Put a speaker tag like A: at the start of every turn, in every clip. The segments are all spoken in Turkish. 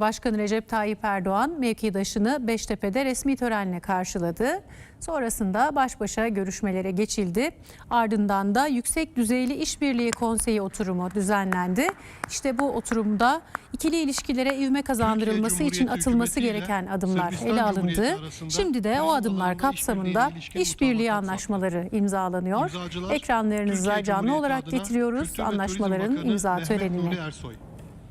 A: Başkanı Recep Tayyip Erdoğan mevkidaşını Beştepe'de resmi törenle karşıladı. Sonrasında baş başa görüşmelere geçildi. Ardından da Yüksek Düzeyli İşbirliği Konseyi oturumu düzenlendi. İşte bu oturumda ikili ilişkilere ivme kazandırılması için atılması gereken adımlar ele alındı. Şimdi de o adımlar kapsamında
B: işbirliği,
A: anlaşmaları imzalanıyor. Ekranlarınıza canlı olarak getiriyoruz anlaşmaların imza törenini.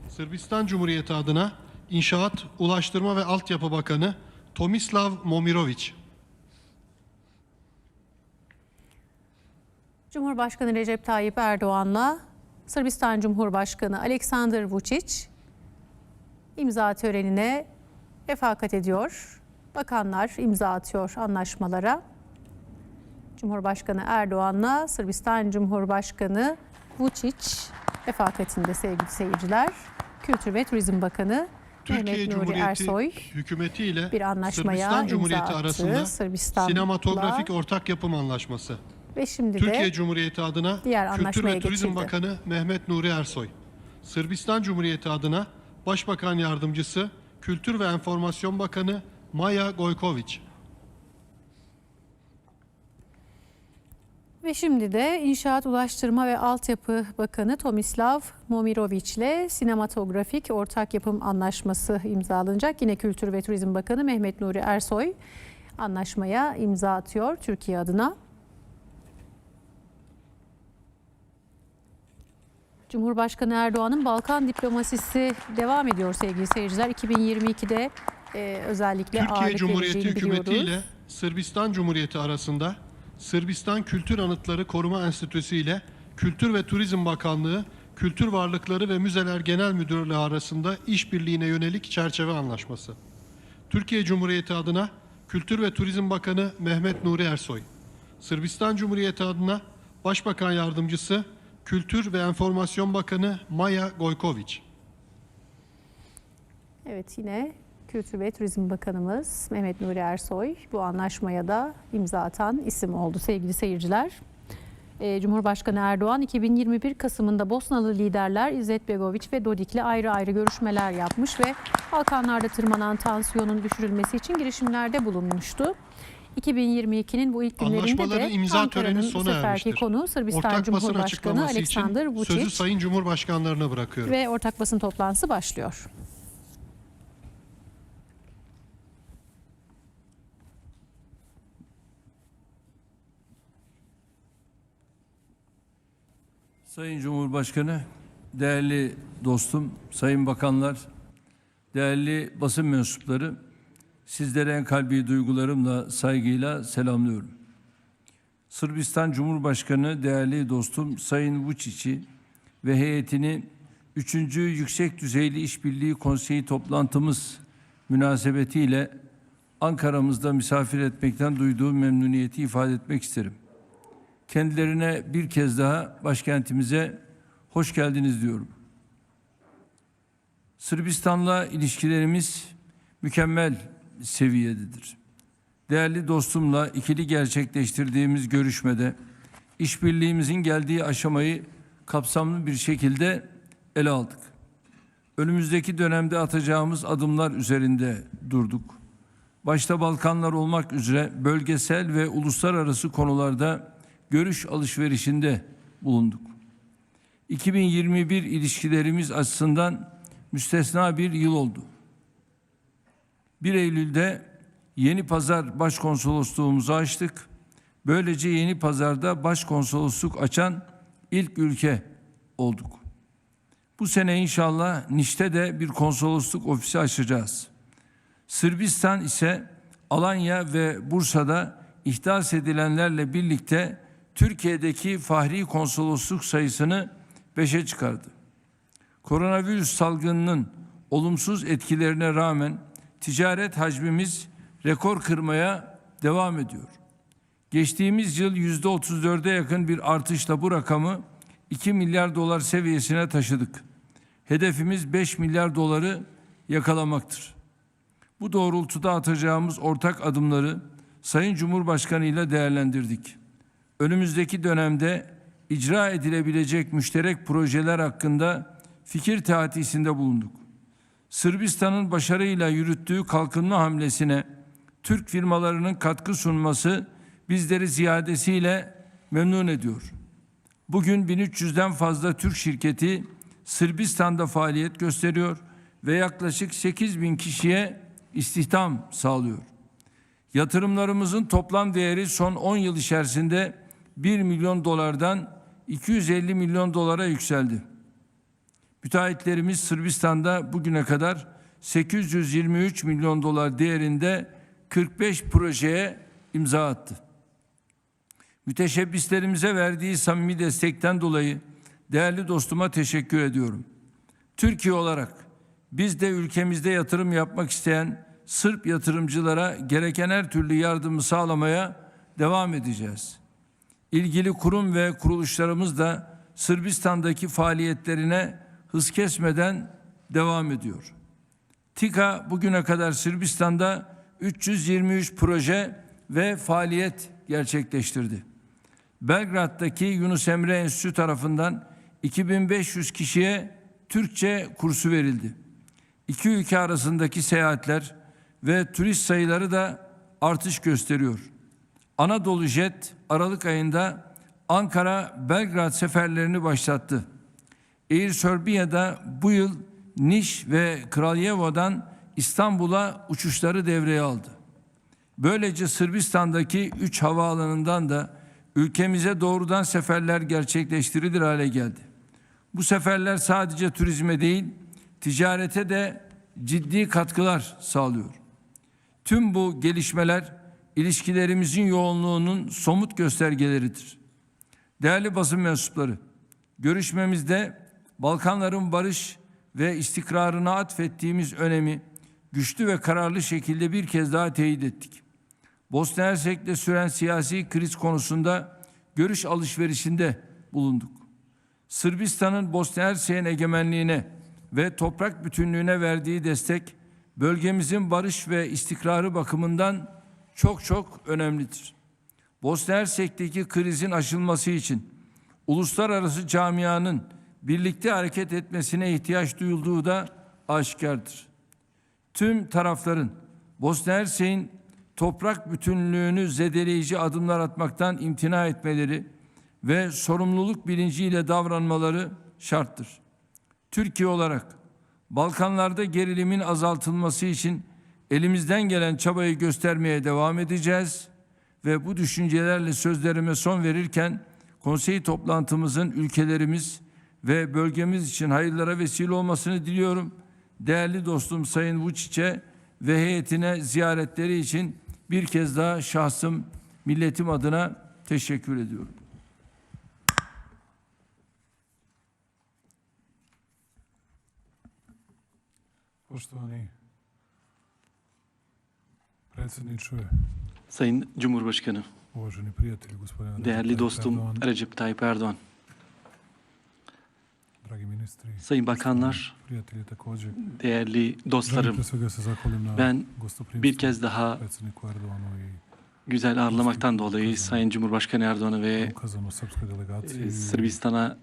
B: Sırbistan Cumhuriyeti adına İnşaat, Ulaştırma ve Altyapı Bakanı Tomislav Momirović.
A: Cumhurbaşkanı Recep Tayyip Erdoğan'la Sırbistan Cumhurbaşkanı Aleksandar Vučić imza törenine refakat ediyor. Bakanlar imza atıyor anlaşmalara. Cumhurbaşkanı Erdoğan'la Sırbistan Cumhurbaşkanı Vučić refakatinde sevgili seyirciler. Kültür ve Turizm Bakanı
B: Türkiye
A: Mehmet Nuri
B: Cumhuriyeti
A: Ersoy
B: hükümeti ile
A: bir anlaşmaya
B: Sırbistan Cumhuriyeti
A: attı.
B: arasında
A: Sırbistan'la.
B: sinematografik ortak yapım anlaşması.
A: ve şimdi
B: Türkiye
A: de
B: Cumhuriyeti adına
A: diğer
B: Kültür ve Turizm
A: geçildi.
B: Bakanı Mehmet Nuri Ersoy. Sırbistan Cumhuriyeti adına Başbakan Yardımcısı Kültür ve Enformasyon Bakanı Maya Gojković.
A: Ve şimdi de İnşaat, Ulaştırma ve Altyapı Bakanı Tomislav Momirović ile sinematografik ortak yapım anlaşması imzalanacak. Yine Kültür ve Turizm Bakanı Mehmet Nuri Ersoy anlaşmaya imza atıyor Türkiye adına. Cumhurbaşkanı Erdoğan'ın Balkan diplomasisi devam ediyor sevgili seyirciler. 2022'de e, özellikle
B: Türkiye Cumhuriyeti hükümeti ile Sırbistan Cumhuriyeti arasında Sırbistan Kültür Anıtları Koruma Enstitüsü ile Kültür ve Turizm Bakanlığı Kültür Varlıkları ve Müzeler Genel Müdürlüğü arasında işbirliğine yönelik çerçeve anlaşması. Türkiye Cumhuriyeti adına Kültür ve Turizm Bakanı Mehmet Nuri Ersoy. Sırbistan Cumhuriyeti adına Başbakan Yardımcısı Kültür ve Enformasyon Bakanı Maya Gojković.
A: Evet yine Kültür ve Turizm Bakanımız Mehmet Nuri Ersoy bu anlaşmaya da imza atan isim oldu sevgili seyirciler. Ee, Cumhurbaşkanı Erdoğan 2021 Kasım'ında Bosnalı liderler İzzet Begoviç ve Dodik'le ayrı ayrı görüşmeler yapmış ve Balkanlarda tırmanan tansiyonun düşürülmesi için girişimlerde bulunmuştu. 2022'nin bu ilk günlerinde de
B: imza
A: Ankara'nın
B: töreni sona ermiştir.
A: konu Sırbistan
B: Ortak basın
A: Cumhurbaşkanı
B: için
A: Aleksandar
B: sözü
A: Vučić
B: Sayın Cumhurbaşkanlarına bırakıyorum.
A: ve ortak basın toplantısı başlıyor.
C: Sayın Cumhurbaşkanı, değerli dostum, sayın bakanlar, değerli basın mensupları, sizlere en kalbi duygularımla, saygıyla selamlıyorum. Sırbistan Cumhurbaşkanı, değerli dostum Sayın Vučić'i ve heyetini 3. Yüksek Düzeyli İşbirliği Konseyi toplantımız münasebetiyle Ankara'mızda misafir etmekten duyduğum memnuniyeti ifade etmek isterim. Kendilerine bir kez daha başkentimize hoş geldiniz diyorum. Sırbistan'la ilişkilerimiz mükemmel seviyededir. Değerli dostumla ikili gerçekleştirdiğimiz görüşmede işbirliğimizin geldiği aşamayı kapsamlı bir şekilde ele aldık. Önümüzdeki dönemde atacağımız adımlar üzerinde durduk. Başta Balkanlar olmak üzere bölgesel ve uluslararası konularda görüş alışverişinde bulunduk. 2021 ilişkilerimiz açısından müstesna bir yıl oldu. 1 Eylül'de Yeni Pazar Başkonsolosluğumuzu açtık. Böylece Yeni Pazar'da başkonsolosluk açan ilk ülke olduk. Bu sene inşallah Niş'te de bir konsolosluk ofisi açacağız. Sırbistan ise Alanya ve Bursa'da ihdas edilenlerle birlikte Türkiye'deki fahri konsolosluk sayısını beşe çıkardı. Koronavirüs salgınının olumsuz etkilerine rağmen ticaret hacmimiz rekor kırmaya devam ediyor. Geçtiğimiz yıl yüzde 34'e yakın bir artışla bu rakamı 2 milyar dolar seviyesine taşıdık. Hedefimiz 5 milyar doları yakalamaktır. Bu doğrultuda atacağımız ortak adımları Sayın Cumhurbaşkanı ile değerlendirdik. Önümüzdeki dönemde icra edilebilecek müşterek projeler hakkında fikir teatisinde bulunduk. Sırbistan'ın başarıyla yürüttüğü kalkınma hamlesine Türk firmalarının katkı sunması bizleri ziyadesiyle memnun ediyor. Bugün 1300'den fazla Türk şirketi Sırbistan'da faaliyet gösteriyor ve yaklaşık 8000 kişiye istihdam sağlıyor. Yatırımlarımızın toplam değeri son 10 yıl içerisinde 1 milyon dolardan 250 milyon dolara yükseldi. Müteahhitlerimiz Sırbistan'da bugüne kadar 823 milyon dolar değerinde 45 projeye imza attı. Müteşebbislerimize verdiği samimi destekten dolayı değerli dostuma teşekkür ediyorum. Türkiye olarak biz de ülkemizde yatırım yapmak isteyen Sırp yatırımcılara gereken her türlü yardımı sağlamaya devam edeceğiz. İlgili kurum ve kuruluşlarımız da Sırbistan'daki faaliyetlerine hız kesmeden devam ediyor. TİKA bugüne kadar Sırbistan'da 323 proje ve faaliyet gerçekleştirdi. Belgrad'daki Yunus Emre Enstitüsü tarafından 2500 kişiye Türkçe kursu verildi. İki ülke arasındaki seyahatler ve turist sayıları da artış gösteriyor. Anadolu Jet Aralık ayında Ankara Belgrad seferlerini başlattı. Air Serbia'da bu yıl Niş ve Kraljevo'dan İstanbul'a uçuşları devreye aldı. Böylece Sırbistan'daki 3 havaalanından da ülkemize doğrudan seferler gerçekleştirilir hale geldi. Bu seferler sadece turizme değil, ticarete de ciddi katkılar sağlıyor. Tüm bu gelişmeler ilişkilerimizin yoğunluğunun somut göstergeleridir. Değerli basın mensupları, görüşmemizde Balkanların barış ve istikrarına atfettiğimiz önemi güçlü ve kararlı şekilde bir kez daha teyit ettik. Bosna Hersek'te süren siyasi kriz konusunda görüş alışverişinde bulunduk. Sırbistan'ın Bosna Hersek'in egemenliğine ve toprak bütünlüğüne verdiği destek bölgemizin barış ve istikrarı bakımından çok çok önemlidir. Bosna Hersek'teki krizin aşılması için uluslararası camianın birlikte hareket etmesine ihtiyaç duyulduğu da aşikardır. Tüm tarafların Bosna Hersek'in toprak bütünlüğünü zedeleyici adımlar atmaktan imtina etmeleri ve sorumluluk bilinciyle davranmaları şarttır. Türkiye olarak Balkanlarda gerilimin azaltılması için elimizden gelen çabayı göstermeye devam edeceğiz ve bu düşüncelerle sözlerime son verirken konsey toplantımızın ülkelerimiz ve bölgemiz için hayırlara vesile olmasını diliyorum. Değerli dostum Sayın Vučić'e ve heyetine ziyaretleri için bir kez daha şahsım milletim adına teşekkür ediyorum.
D: Poštovani
E: Sayın Cumhurbaşkanı, değerli dostum Recep Tayyip Erdoğan, sayın bakanlar, değerli dostlarım, ben bir kez daha güzel ağırlamaktan dolayı Sayın Cumhurbaşkanı Erdoğan'a ve e, Sırbistan'a.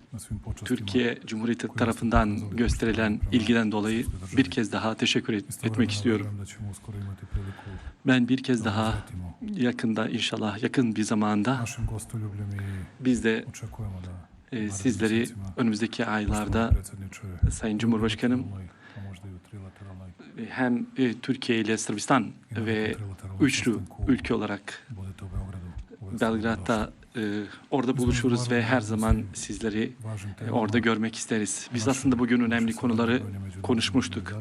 E: Türkiye Cumhuriyeti tarafından gösterilen ilgiden dolayı bir kez daha teşekkür et- etmek istiyorum. Ben bir kez
D: da
E: daha yakında inşallah yakın bir zamanda biz de e, sizleri önümüzdeki aylarda Sayın Cumhurbaşkanım hem e, Türkiye ile Sırbistan ve üçlü ülke olarak Belgrad'da e, orada buluşuruz ve her zaman sizleri e, orada görmek isteriz. Biz aslında bugün önemli konuları konuşmuştuk.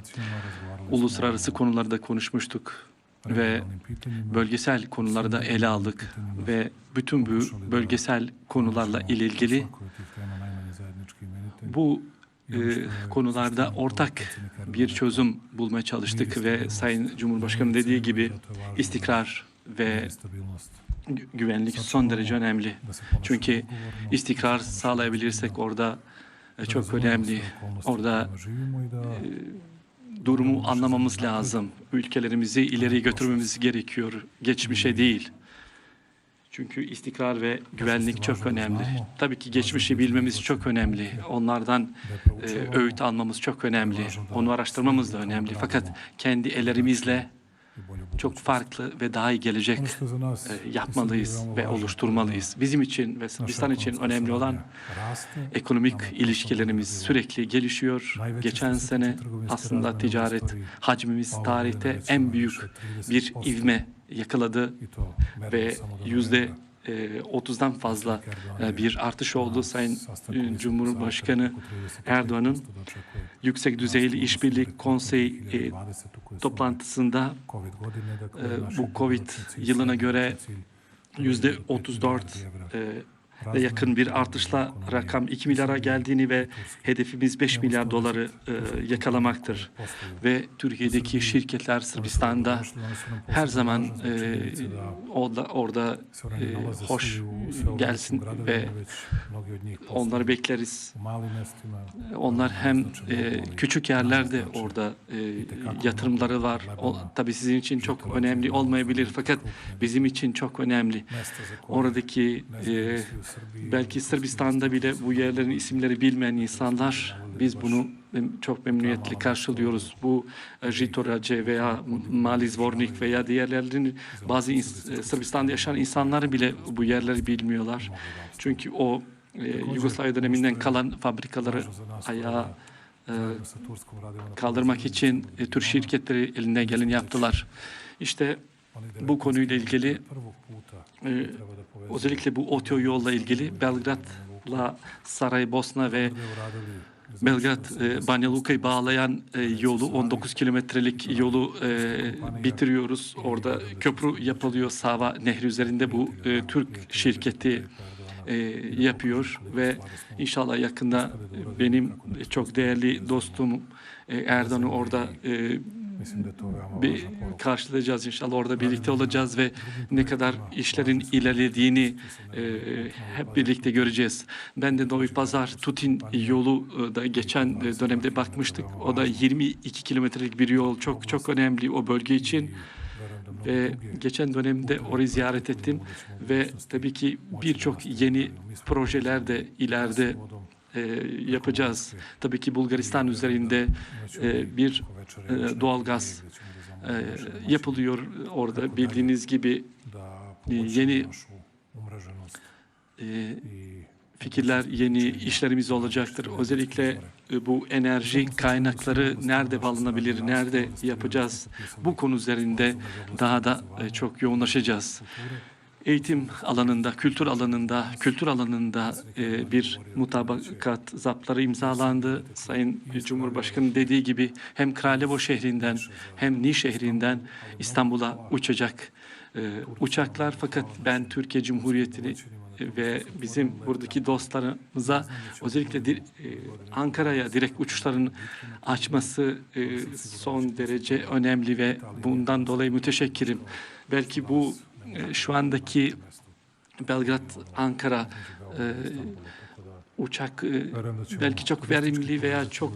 E: Uluslararası konuları da konuşmuştuk ve bölgesel konuları da ele aldık ve bütün bu bölgesel konularla ilgili bu e, konularda ortak bir çözüm bulmaya çalıştık ve Sayın Cumhurbaşkanı dediği gibi istikrar ve güvenlik son derece önemli. Çünkü istikrar
D: ponašamo
E: sağlayabilirsek orada e, çok önemli. Orada
D: da
E: durumu anlamamız lazım. Ülkelerimizi ileriye götürmemiz gerekiyor. Geçmişe değil. Çünkü istikrar ve güvenlik çok önemli. Tabii ki geçmişi bilmemiz çok önemli. Onlardan e, öğüt almamız çok önemli. Onu araştırmamız da önemli. Fakat kendi ellerimizle çok farklı ve daha iyi gelecek e, yapmalıyız ve oluşturmalıyız. Bizim için ve Sırbistan için önemli olan ekonomik ilişkilerimiz sürekli gelişiyor. Geçen sene aslında ticaret hacmimiz tarihte en büyük bir
D: 30%,
E: ivme yakaladı ve yüzde
D: novembra.
E: e, 30'dan fazla e, bir artış oldu. Sayın e, Cumhurbaşkanı
D: saveta preko 35%
E: Erdoğan'ın yüksek düzeyli işbirlik konseyi
D: 2020. koji su
E: toplantısında bu Covid yılına göre yüzde
D: 35
E: 34 yakın bir artışla rakam 2 milyara geldiğini ve hedefimiz 5 milyar doları e, yakalamaktır. Ve Türkiye'deki şirketler Sırbistan'da her zaman e, orada, orada e, hoş gelsin ve onları bekleriz. Onlar hem küçük yerlerde orada yatırımları var. O, tabii sizin için çok önemli olmayabilir fakat bizim için çok önemli. Oradaki e, belki Sırbistan'da bile bu yerlerin isimleri bilmeyen insanlar biz bunu çok memnuniyetle karşılıyoruz. Bu e, Žitorađe veya Mali Zvornik veya diğerlerinin bazı e, Sırbistan'da yaşayan insanlar bile bu yerleri bilmiyorlar. Çünkü o e, Yugoslavya döneminden kalan fabrikaları ayağa e, kaldırmak için e, Türk şirketleri elinden geleni yaptılar. İşte bu konuyla ilgili e, özellikle bu otoyolla ilgili Belgrad'la Saraybosna ve Belgrad e, Banja Luka'yı bağlayan e, yolu 19 kilometrelik yolu e, bitiriyoruz. Orada köprü yapılıyor. Sava Nehri üzerinde bu e, Türk şirketi e, yapıyor ve inşallah yakında benim çok değerli dostum e, Erdoğan'ı orada e, bir karşılayacağız inşallah orada birlikte olacağız ve ne kadar işlerin ilerlediğini e, hep birlikte göreceğiz. Ben de Novi Pazar Tutin yolu e, da geçen e, dönemde bakmıştık. O da 22 kilometrelik bir yol çok çok önemli o bölge için ve geçen dönemde orayı ziyaret ettim ve tabii ki birçok yeni projeler de ileride e, yapacağız. Tabii ki Bulgaristan üzerinde e, bir e, doğalgaz e, yapılıyor orada bildiğiniz gibi yeni e, fikirler, yeni işlerimiz olacaktır. Özellikle e, bu enerji kaynakları nerede bağlanabilir, nerede yapacağız? Bu konu üzerinde daha da e, çok yoğunlaşacağız. Eğitim alanında, kültür alanında, kültür alanında e, bir mutabakat zapları imzalandı. Sayın Cumhurbaşkanı dediği gibi hem Kraljevo şehrinden hem Niş şehrinden İstanbul'a uçacak e, uçaklar. Fakat ben Türkiye Cumhuriyeti'ni ve bizim buradaki dostlarımıza özellikle di- e, Ankara'ya direkt uçuşların açması e, son derece önemli ve bundan dolayı müteşekkirim. Belki bu e, şu andaki Belgrad Ankara e, uçak e, belki çok verimli veya çok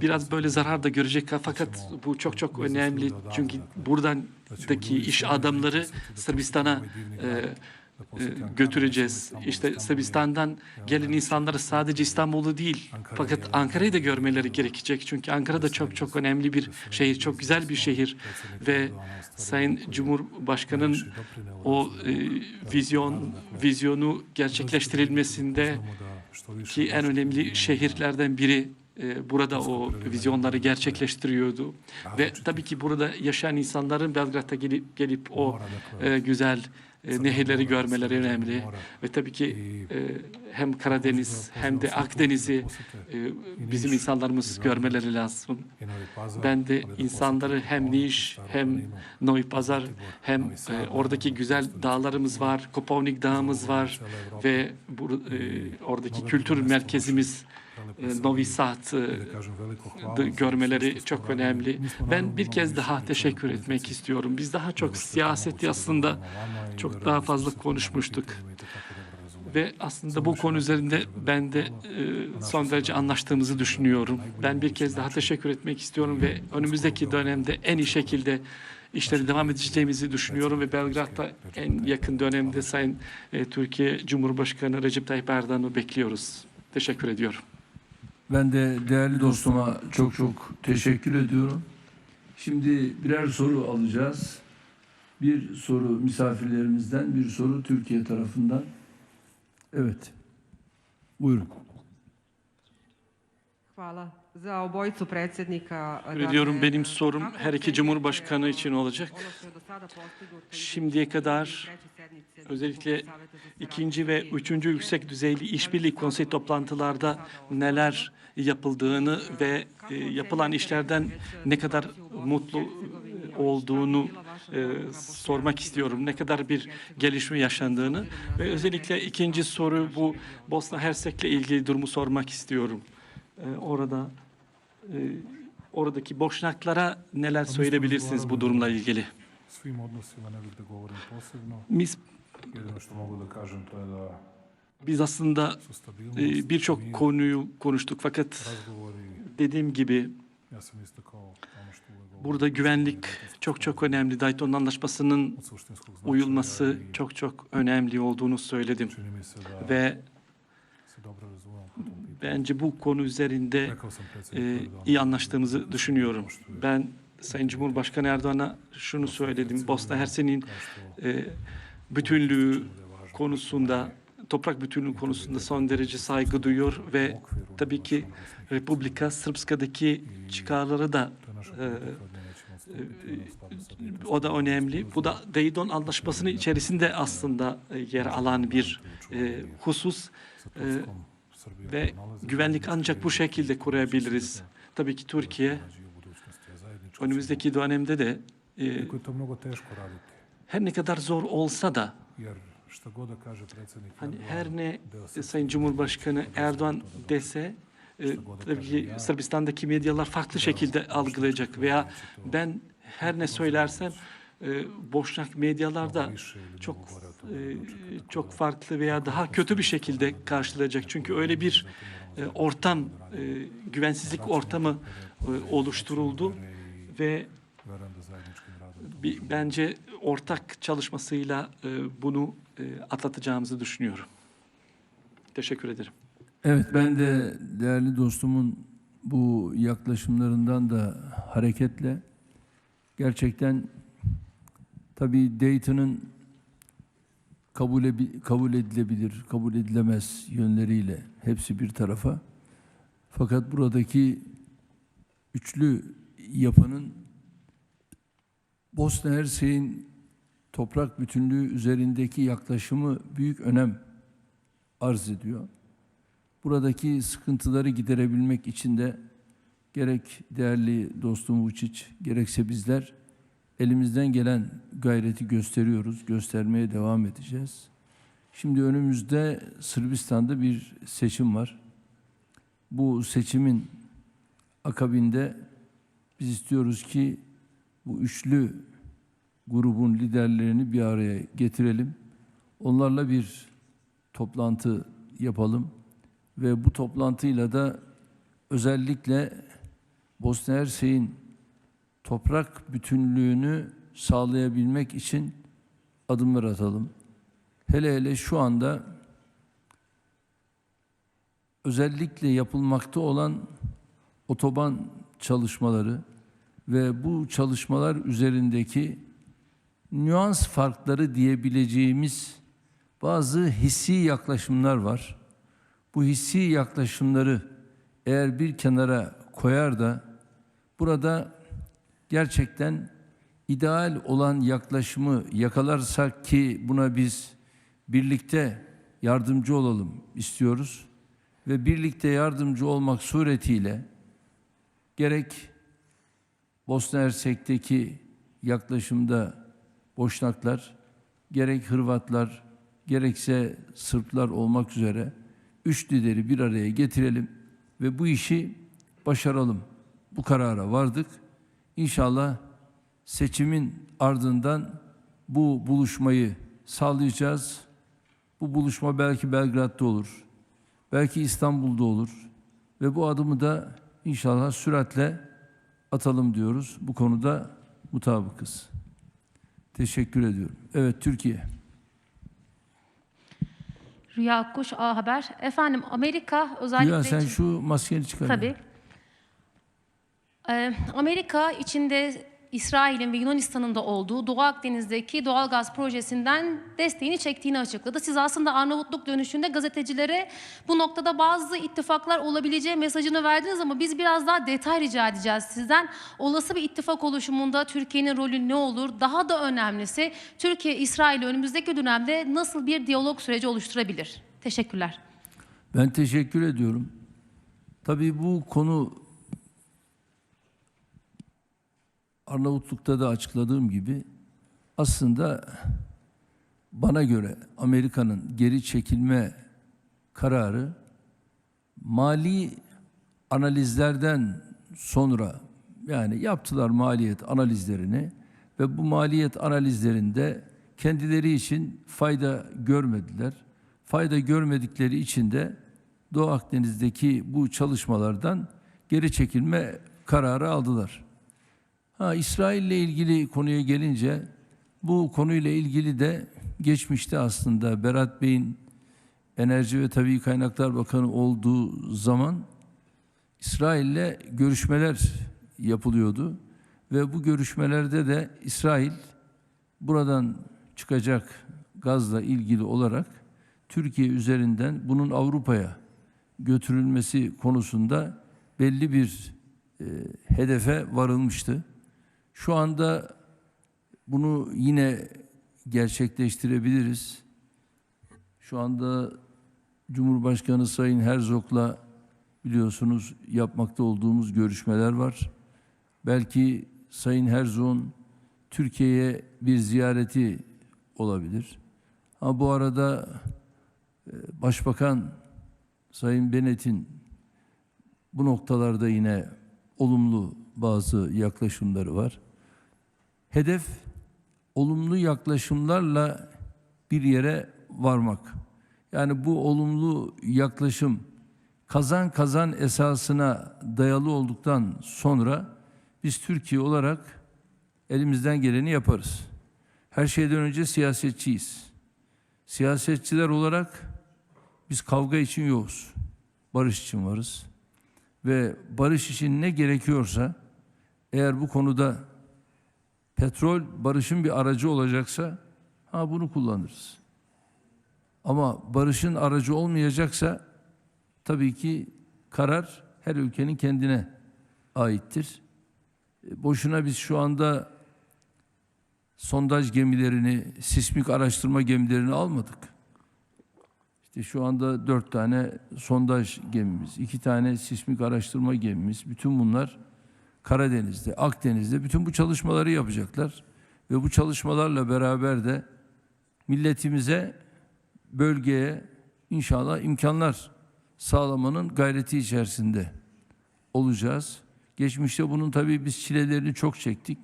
E: biraz böyle zarar da görecek fakat bu çok çok önemli. Çünkü buradan daki iş adamları Sırbistan'a e, e, götüreceğiz. İşte Sırbistan'dan gelen insanları sadece İstanbul'u değil fakat Ankara'yı da görmeleri gerekecek. Çünkü Ankara da çok çok önemli bir şehir, çok güzel bir şehir ve Sayın Cumhurbaşkanı'nın o e, vizyon vizyonu gerçekleştirilmesinde ki en önemli şehirlerden biri e, burada o vizyonları gerçekleştiriyordu. Ve tabii ki burada yaşayan insanların Belgrad'a gelip gelip o e, güzel e, nehirleri görmeleri önemli. Ve tabii ki e, hem Karadeniz hem de Akdeniz'i e, bizim insanlarımız görmeleri lazım. Ben de insanları hem Niş hem Novi Pazar hem e, oradaki güzel dağlarımız var, Kopovnik Dağımız var ve bu, e, oradaki kültür merkezimiz Novi Sad görmeleri çok önemli. Ben bir kez daha teşekkür etmek istiyorum. Biz daha çok siyaseti aslında çok daha fazla konuşmuştuk. Ve aslında bu konu üzerinde ben de e, son derece anlaştığımızı düşünüyorum. Ben bir kez daha teşekkür etmek istiyorum ve önümüzdeki dönemde en iyi şekilde işleri devam edeceğimizi düşünüyorum ve Belgrad'da en yakın dönemde Sayın e, Türkiye Cumhurbaşkanı Recep Tayyip Erdoğan'ı bekliyoruz. Teşekkür ediyorum.
C: Ben de değerli dostuma çok çok teşekkür ediyorum. Şimdi birer soru alacağız. Bir soru misafirlerimizden, bir soru Türkiye tarafından. Evet. Buyurun.
F: Hvala
E: Teşekkür ediyorum. Benim sorum her iki Cumhurbaşkanı için olacak. Şimdiye kadar özellikle ikinci ve üçüncü yüksek düzeyli işbirliği konsey toplantılarda neler yapıldığını ve e, yapılan işlerden ne kadar mutlu olduğunu e, sormak istiyorum. Ne kadar bir gelişme yaşandığını ve özellikle ikinci soru bu Bosna Hersek'le ilgili durumu sormak istiyorum. E, orada oradaki boşnaklara neler söyleyebilirsiniz bu durumla ilgili? Biz biz aslında e, birçok konuyu konuştuk fakat dediğim gibi burada güvenlik çok çok önemli. Dayton Anlaşması'nın uyulması çok çok önemli olduğunu söyledim. Ve bence bu konu üzerinde e, iyi anlaştığımızı düşünüyorum. Ben Sayın Cumhurbaşkanı Erdoğan'a şunu söyledim. Bosna Hersek'in e, bütünlüğü konusunda, toprak bütünlüğü konusunda son derece saygı duyuyor ve tabii ki Republika Srpska'daki çıkarları da e,
D: sa Daytonskim
E: o da önemli. Bu da Dayton Anlaşması'nın içerisinde aslında e, yer alan bir e, husus
D: Srbija
E: ve güvenlik ancak bu şekilde kurabiliriz. Tabii ki Türkiye önümüzdeki dönemde de e, her ne kadar zor olsa da hani her ne e, Sayın Cumhurbaşkanı Erdoğan dese e, tabii ki Sırbistan'daki medyalar farklı şekilde algılayacak veya ben her ne söylersem e, Boşnak medyalar da
D: više ili
E: çok e, çok farklı veya daha kötü bir şekilde karşılayacak. Çünkü öyle bir e, ortam, e, güvensizlik ortamı e, oluşturuldu ve bir, bence ortak çalışmasıyla e, bunu e, atlatacağımızı düşünüyorum. Teşekkür ederim.
C: Evet ben de değerli dostumun bu yaklaşımlarından da hareketle gerçekten tabii Dayton'ın kabul, kabul edilebilir, kabul edilemez yönleriyle hepsi bir tarafa. Fakat buradaki üçlü yapının Bosna Hersek'in toprak bütünlüğü üzerindeki yaklaşımı büyük önem arz ediyor buradaki sıkıntıları giderebilmek için de gerek değerli dostum Vučić gerekse bizler elimizden gelen gayreti gösteriyoruz, göstermeye devam edeceğiz. Şimdi önümüzde Sırbistan'da bir seçim var. Bu seçimin akabinde biz istiyoruz ki bu üçlü grubun liderlerini bir araya getirelim. Onlarla bir toplantı yapalım ve bu toplantıyla da özellikle Bosna Hersek'in toprak bütünlüğünü sağlayabilmek için adımlar atalım. Hele hele şu anda özellikle yapılmakta olan otoban çalışmaları ve bu çalışmalar üzerindeki nüans farkları diyebileceğimiz bazı hissi yaklaşımlar var bu hissi yaklaşımları eğer bir kenara koyar da burada gerçekten ideal olan yaklaşımı yakalarsak ki buna biz birlikte yardımcı olalım istiyoruz ve birlikte yardımcı olmak suretiyle gerek Bosna Hersek'teki yaklaşımda Boşnaklar, gerek Hırvatlar, gerekse Sırplar olmak üzere üç lideri bir araya getirelim ve bu işi başaralım. Bu karara vardık. İnşallah seçimin ardından bu buluşmayı sağlayacağız. Bu buluşma belki Belgrad'da olur. Belki İstanbul'da olur. Ve bu adımı da inşallah süratle atalım diyoruz. Bu konuda mutabıkız. Teşekkür ediyorum. Evet Türkiye.
G: Rüya Akkuş, A Haber. Efendim Amerika özellikle...
C: Ya sen şu maskeni çıkar.
G: Tabii. Ee, Amerika içinde İsrail'in ve Yunanistan'ın da olduğu Doğu Akdeniz'deki doğal gaz projesinden desteğini çektiğini açıkladı. Siz aslında Arnavutluk dönüşünde gazetecilere bu noktada bazı ittifaklar olabileceği mesajını verdiniz ama biz biraz daha detay rica edeceğiz sizden. Olası bir ittifak oluşumunda Türkiye'nin rolü ne olur? Daha da önemlisi Türkiye İsrail önümüzdeki dönemde nasıl bir diyalog süreci oluşturabilir? Teşekkürler.
C: Ben teşekkür ediyorum. Tabii bu konu Arnavutluk'ta da açıkladığım gibi aslında bana göre Amerika'nın geri çekilme kararı mali analizlerden sonra yani yaptılar maliyet analizlerini ve bu maliyet analizlerinde kendileri için fayda görmediler. Fayda görmedikleri için de Doğu Akdeniz'deki bu çalışmalardan geri çekilme kararı aldılar. Ha İsrail ile ilgili konuya gelince bu konuyla ilgili de geçmişte aslında Berat Bey'in Enerji ve Tabii Kaynaklar Bakanı olduğu zaman İsrail'le görüşmeler yapılıyordu ve bu görüşmelerde de İsrail buradan çıkacak gazla ilgili olarak Türkiye üzerinden bunun Avrupa'ya götürülmesi konusunda belli bir e, hedefe varılmıştı. Şu anda bunu yine gerçekleştirebiliriz. Şu anda Cumhurbaşkanı Sayın Herzog'la biliyorsunuz yapmakta olduğumuz görüşmeler var. Belki Sayın Herzog'un Türkiye'ye bir ziyareti olabilir. Ha bu arada e, Başbakan Sayın Bennett'in bu noktalarda yine olumlu bazı yaklaşımları var. Hedef olumlu yaklaşımlarla bir yere varmak. Yani bu olumlu yaklaşım kazan kazan esasına dayalı olduktan sonra biz Türkiye olarak elimizden geleni yaparız. Her şeyden önce siyasetçiyiz. Siyasetçiler olarak biz kavga için yokuz. Barış için varız. Ve barış için ne gerekiyorsa eğer bu konuda petrol barışın bir aracı olacaksa ha bunu kullanırız. Ama barışın aracı olmayacaksa tabii ki karar her ülkenin kendine aittir. E, Boşuna biz şu anda sondaj gemilerini, sismik araştırma gemilerini almadık. İşte şu anda dört tane sondaj gemimiz, iki tane sismik araştırma gemimiz, bütün bunlar Karadeniz'de, Akdeniz'de bütün bu çalışmaları yapacaklar. Ve bu çalışmalarla beraber de milletimize, bölgeye inşallah imkanlar sağlamanın gayreti içerisinde olacağız. Geçmişte bunun tabii biz çilelerini çok çektik.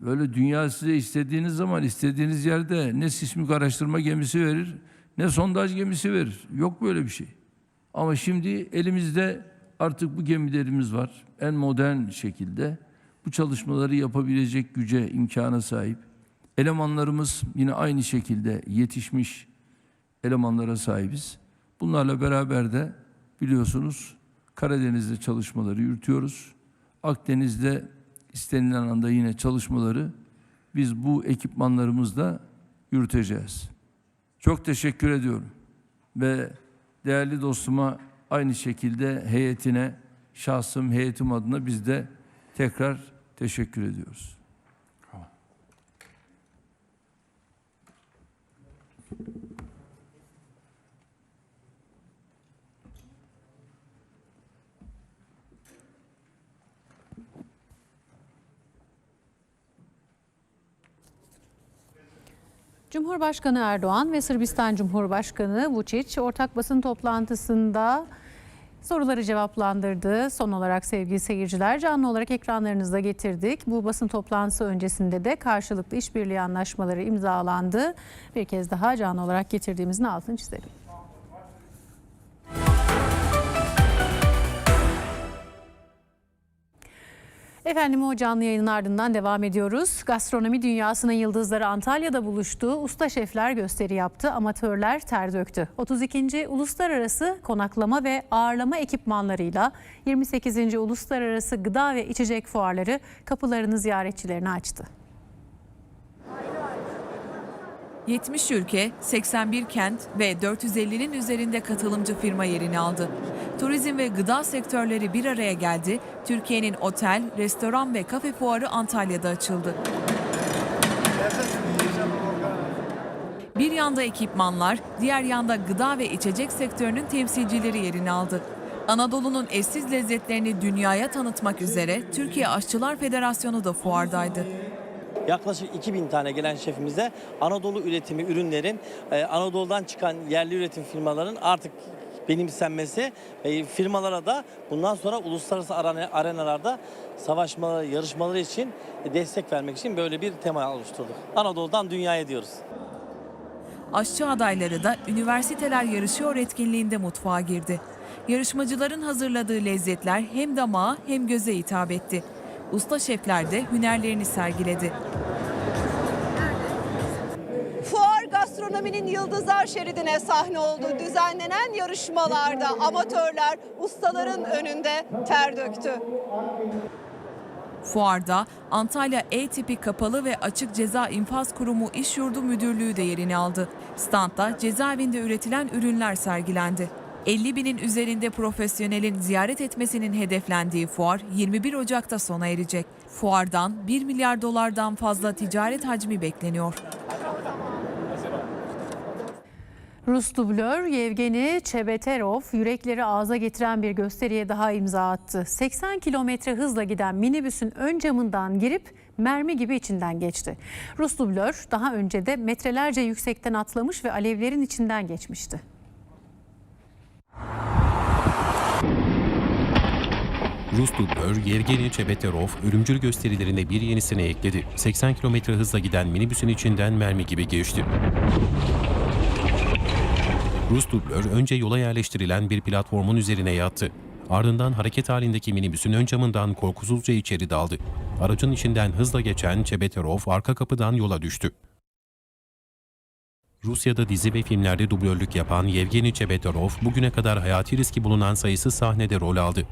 C: Böyle dünya size istediğiniz zaman istediğiniz yerde ne sismik araştırma gemisi verir ne sondaj gemisi verir. Yok böyle bir şey. Ama şimdi elimizde artık bu gemilerimiz var. En modern şekilde bu çalışmaları yapabilecek güce, imkana sahip. Elemanlarımız yine aynı şekilde yetişmiş elemanlara sahibiz. Bunlarla beraber de biliyorsunuz Karadeniz'de çalışmaları yürütüyoruz. Akdeniz'de istenilen anda yine çalışmaları biz bu ekipmanlarımızla yürüteceğiz. Çok teşekkür ediyorum. Ve değerli dostuma aynı şekilde heyetine, şahsım, heyetim adına biz de tekrar teşekkür ediyoruz.
A: Cumhurbaşkanı Erdoğan ve Sırbistan Cumhurbaşkanı Vučić ortak basın toplantısında soruları cevaplandırdı. Son olarak sevgili seyirciler canlı olarak ekranlarınıza getirdik. Bu basın toplantısı öncesinde de karşılıklı işbirliği anlaşmaları imzalandı. Bir kez daha canlı olarak getirdiğimizin altını çizelim. Efendim o canlı yayının ardından devam ediyoruz. Gastronomi dünyasının yıldızları Antalya'da buluştu. Usta şefler gösteri yaptı, amatörler ter döktü. 32. Uluslararası Konaklama ve Ağırlama ekipmanlarıyla 28. Uluslararası Gıda ve İçecek Fuarları kapılarını ziyaretçilerine açtı.
H: 70 ülke, 81 kent ve 450'nin üzerinde katılımcı firma yerini aldı. Turizm ve gıda sektörleri bir araya geldi. Türkiye'nin otel, restoran ve kafe fuarı Antalya'da açıldı. Bir yanda ekipmanlar, diğer yanda gıda ve içecek sektörünün temsilcileri yerini aldı. Anadolu'nun eşsiz lezzetlerini dünyaya tanıtmak üzere Türkiye Aşçılar Federasyonu da fuardaydı.
I: Yaklaşık 2000 tane gelen şefimize Anadolu üretimi ürünlerin e, Anadolu'dan çıkan yerli üretim firmaların artık benimsenmesi ve firmalara da bundan sonra uluslararası arena- arenalarda savaşmaları, yarışmaları için destek vermek için böyle bir tema oluşturduk. Anadolu'dan dünyaya diyoruz.
H: Aşçı adayları da üniversiteler yarışıyor etkinliğinde mutfağa girdi. Yarışmacıların hazırladığı lezzetler hem damağa hem göze hitap etti. Usta şefler de hünerlerini sergiledi.
J: Fuar gastronominin yıldızlar şeridine sahne oldu. Düzenlenen yarışmalarda amatörler ustaların önünde ter döktü.
H: Fuarda Antalya E tipi kapalı ve açık ceza infaz kurumu iş yurdu müdürlüğü de yerini aldı. Standta cezaevinde üretilen ürünler sergilendi. 50 binin üzerinde profesyonelin ziyaret etmesinin hedeflendiği fuar 21 Ocak'ta sona erecek. Fuardan 1 milyar dolardan fazla ticaret hacmi bekleniyor.
A: Rus dublör Yevgeni Çebeterov yürekleri ağza getiren bir gösteriye daha imza attı. 80 kilometre hızla giden minibüsün ön camından girip mermi gibi içinden geçti. Rus dublör daha önce de metrelerce yüksekten atlamış ve alevlerin içinden geçmişti.
K: Rus dublör Yevgeni Çebeterov ölümcül gösterilerinde bir yenisini ekledi. 80 km hızla giden minibüsün içinden mermi gibi geçti. Rus dublör önce yola yerleştirilen bir platformun üzerine yattı. Ardından hareket halindeki minibüsün ön camından korkusuzca içeri daldı. Aracın içinden hızla geçen Çebeterov arka kapıdan yola düştü. Rusya'da dizi ve filmlerde dublörlük yapan Yevgeni Çebeterov bugüne kadar hayati riski bulunan sayısız sahnede rol aldı.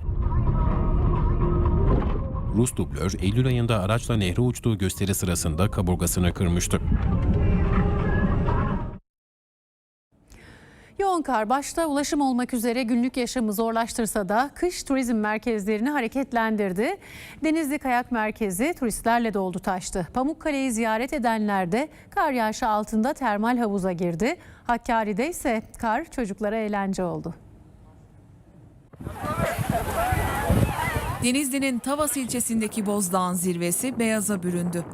K: Rus dublör Eylül ayında araçla nehre uçtuğu gösteri sırasında kaburgasını kırmıştı.
A: Yoğun kar başta ulaşım olmak üzere günlük yaşamı zorlaştırsa da kış turizm merkezlerini hareketlendirdi. Denizli Kayak Merkezi turistlerle doldu taştı. Pamukkale'yi ziyaret edenler de kar yağışı altında termal havuza girdi. Hakkari'de ise kar çocuklara eğlence oldu.
H: Denizli'nin Tavas ilçesindeki Bozdağ'ın zirvesi beyaza büründü.